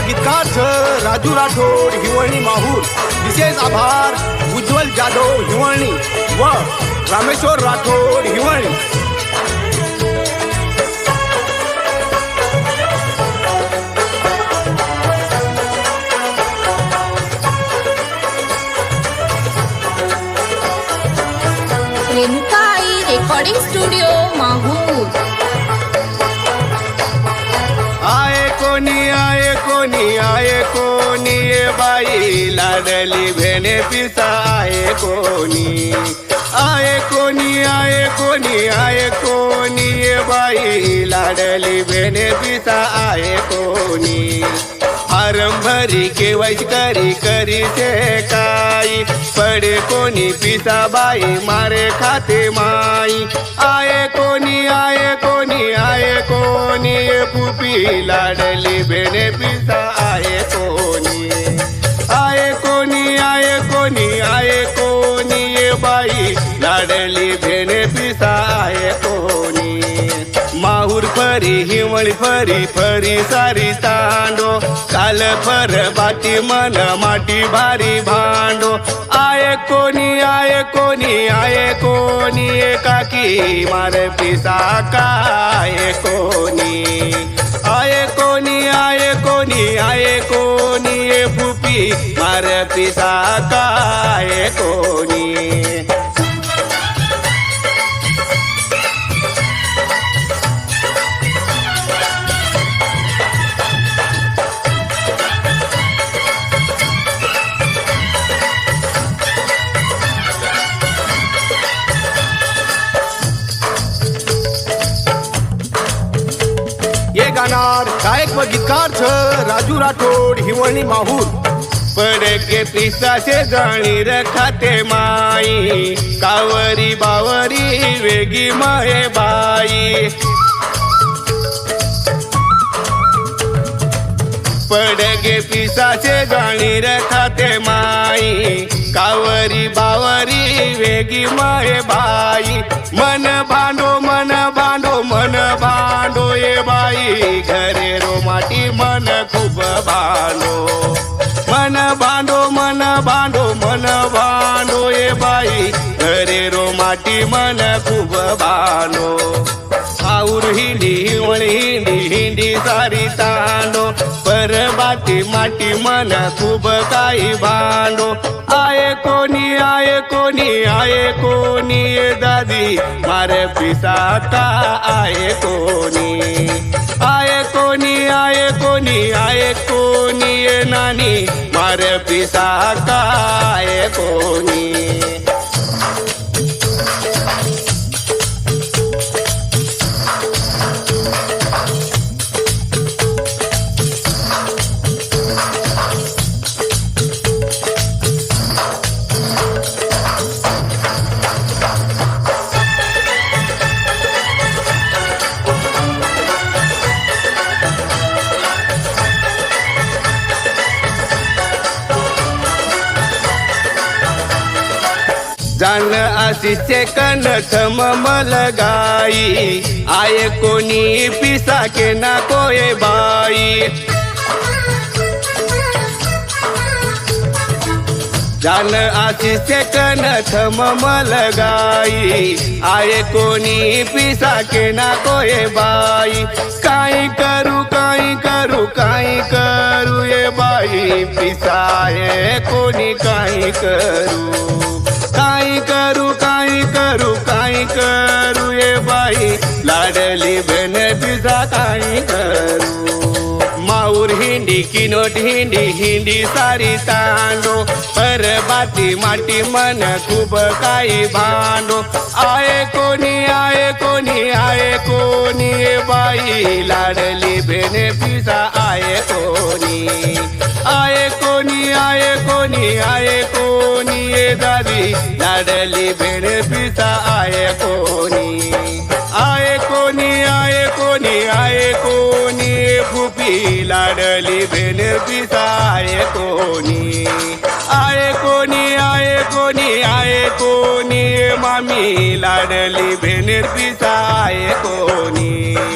गीतकार सर राजू राठोड हिवळणी माहूर. विशेष आभार उज्ज्वल जाधव हिवळणी व Rameshwar Rathod Hivalni. Renukai recording studio Mahur. आहे कोणी बाई लाडली भेणे पिसा आहे कोणी आहे कोणी आहे कोणी आहे कोणी बाई लाडली भेणे पिसा आहे कोणी आरंभरी केवायची करी करी ते काही पडे कोणी पिता बाई मारे खाते माई. आये कोणी आये कोणी आये कोणी. पुपी लाडली बेणे पिता आये कोणी. आये कोणी आये कोणी आये कोणी. बाई लाडली भेणे पिता आये कोणी फरी हिवळी फरी फरी सारी तांडो. काल फर बाटी मन माटी भारी भांडो. आय कोणी आय कोणी आय कोणी एकाकी मार पिसा काय कोणी? आय कोणी आय कोणी आय कोणी फुपी मार पिसा काय कोणी? गाणार गायक व गीतकार छ राजू राठोड हिवणी माहूर. पडके पिसाचे जाणी रखाते माई. कावरी बावरी वेगी माये बाई. पडगे पिसाचे गाणी रखाते माई. कावरी बावरी वेगी माये बाई. मन भांडो मन भांडो मन भांडो ये बाई. खूप मन बांधो मन बांधो मन भांडो ये बाई. घरे रो माटी मन खूप भांडो आऊर हिंडी हिवळी हिंडी हिंडी सारी तांडो परबाटी माटी मन खूप काही भांडो आये कोणी आये कोणी आये कोणी ये दादी. मार पिसा का आये कोणी. आये कोणी आये कोणी पिसा काय कोणी जाण आशिषे कनठ ममल गाई आये कोणी पिसा के ना कोय बाई. जान आशिषे कनठ ममल गाई आये कोणी पिसा के ना कोये बाई. काय करू काय करू काय करू ये बाई. पिसाय कोणी काय करू. काही करू काही करू काही करू ये बाई? लाडली बेन पिसा काय करू? माऊर हिंडी किनोट हिंडी हिंडी सारी तांडो परबाती माटी मन खूप काही भांडो आये कोणी आये कोणी आये कोणी बाई लाडली बेने पिसा आये कोणी? आये कोणी आये कोणी आये कोणी? ये दादी लाडली बेने पिसा आये कोणी? आये कोणी आये कोणी आये कोणी? फुपी लाडली बेने पिसा पिसाय कोणी? आये कोणी आये कोणी आये कोणी? मामी लाडली बेन पिसाय कोणी?